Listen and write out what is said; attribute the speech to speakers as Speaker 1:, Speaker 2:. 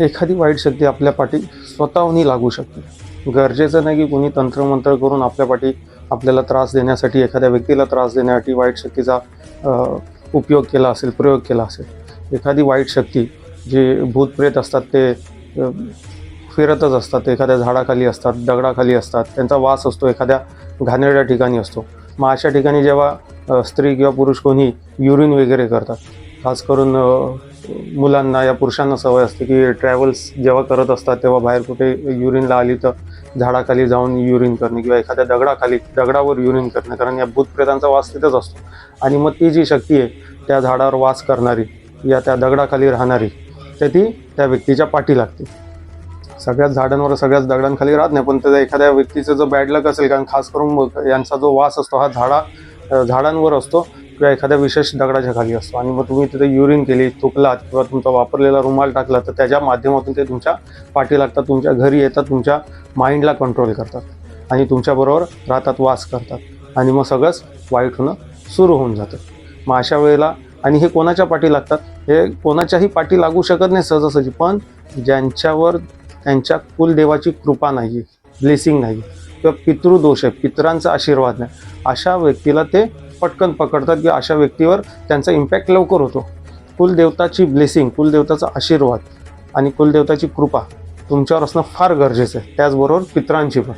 Speaker 1: एखादी वाईट शक्ती आपल्या पाठी लागू शकते. गरजेचं नाही की कोणी तंत्रमंत्र करून आपल्या पाठी आपल्याला त्रास देण्यासाठी एखाद्या व्यक्तीला त्रास देण्यासाठी वाईट शक्तीचा उपयोग केला असेल प्रयोग केला असेल. एखादी वाईट शक्ती जे भूतप्रेत असतात ते फिरतच असतात एखाद्या झाडाखाली असतात दगडाखाली असतात त्यांचा वास असतो एखाद्या घाणेरड्या ठिकाणी असतो. मग अशा ठिकाणी जेव्हा स्त्री किंवा पुरुष कोणी युरिन वगैरे करतात खास करून मुलांना या पुरुषांना सवय असते की ट्रॅव्हल्स जेव्हा करत असतात तेव्हा बाहेर कुठे युरिनला आली तर झाडाखाली जाऊन युरिन करणे किंवा एखाद्या दगडाखाली दगडावर युरिन करणे. कारण या भूतप्रेतांचा वास तिथंच असतो. आणि मग ती जी शक्ती आहे त्या झाडावर वास करणारी या त्या दगडाखाली राहणारी तर ती त्या व्यक्तीच्या पाठी लागते. सगळ्याच झाडांवर सगळ्याच दगडांखाली राहत नाही पण त्याचा एखाद्या व्यक्तीचं जो बॅड लक असेल कारण खास करून मग यांचा जो वास असतो हा झाडा झाडांवर असतो किंवा एखाद्या विशेष दगडाच्या खाली असतो. आणि मग तुम्ही तिथे युरिन केली थुकलात किंवा तुमचा वापरलेला रुमाल टाकला तर त्याच्या माध्यमातून ते तुमच्या पाठी लागतात तुमच्या घरी येतात तुमच्या माइंडला कंट्रोल करतात. आणि तुमच्याबरोबर राहतात वास करतात. आणि मग सगळंच वाईट होणं सुरू होऊन जातं. मग अशा वेळेला आणि हे कोणाच्या पाठी लागतात? हे कोणाच्याही पाठी लागू शकत नाही सहजासहजी पण ज्यांच्यावर त्यांच्या कुलदेवाची कृपा नाही आहे ब्लेसिंग नाही किंवा पितृदोष आहे पितरांचा आशीर्वाद नाही अशा व्यक्तीला ते पटकन पकडतात किंवा अशा व्यक्तीवर त्यांचा इम्पॅक्ट लवकर होतो. कुलदेवताची ब्लेसिंग कुलदेवताचा आशीर्वाद आणि कुलदेवताची कृपा तुमच्यावर असणं फार गरजेचं आहे. त्याचबरोबर पितरांची पण.